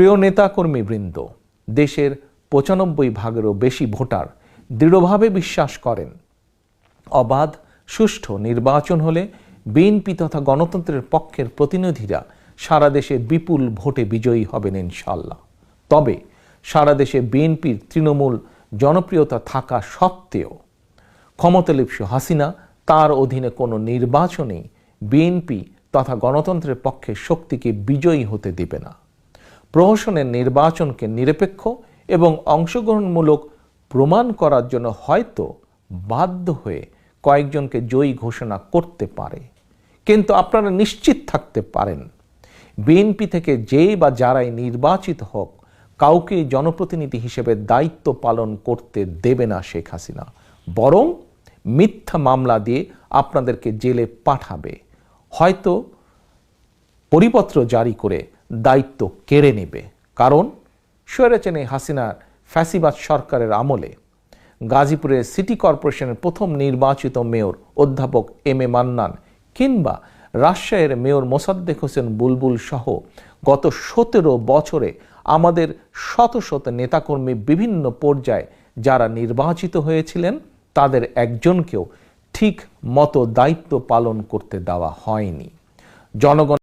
প্রিয় নেতাকর্মীবৃন্দ দেশের পঁচানব্বই ভাগেরও বেশি ভোটার দৃঢ়ভাবে বিশ্বাস করেন। অবাধ, সুষ্ঠু নির্বাচন হলে বিএনপি তথা গণতন্ত্রের পক্ষের প্রতিনিধিরা সারা দেশে বিপুল ভোটে বিজয়ী হবেন ইনশাল্লাহ তবে সারা দেশে বিএনপির তৃণমূল জনপ্রিয়তা থাকা সত্ত্বেও ক্ষমতালিপ্সু হাসিনা তার অধীনে কোনো নির্বাচনেই বিএনপি তথা গণতন্ত্রের পক্ষে শক্তিকে বিজয়ী হতে দেবে না। প্রহসনের নির্বাচনকে নিরপেক্ষ এবং অংশগ্রহণমূলক প্রমাণ করার জন্য হয়তো বাধ্য হয়ে কয়েকজনকে জয়ী ঘোষণা করতে পারে। কিন্তু আপনারা নিশ্চিত থাকতে পারেন, বিএনপি থেকে যে বা যারাই নির্বাচিত হোক, কাউকে জনপ্রতিনিধি হিসেবে দায়িত্ব পালন করতে দেবে না শেখ হাসিনা। বরং মিথ্যা মামলা দিয়ে আপনাদেরকে জেলে পাঠাবে। হয়তো পরিপত্র জারি করে দায়িত্ব কেড়ে নেবে। কারণ স্বৈরাচারী হাসিনার ফ্যাসিবাদ সরকারের আমলে গাজীপুরের সিটি কর্পোরেশনের প্রথম নির্বাচিত মেয়র অধ্যাপক এম এ মান্নান কিংবা রাজশাহীর মেয়র মোসাদ্দেক হোসেন বুলবুল সহ গত সতেরো বছরে আমাদের শত শত নেতাকর্মী বিভিন্ন পর্যায়ে যারা নির্বাচিত হয়েছিলেন, তাদের একজনকেও ঠিক মতো দায়িত্ব পালন করতে দেওয়া হয়নি। জনগণ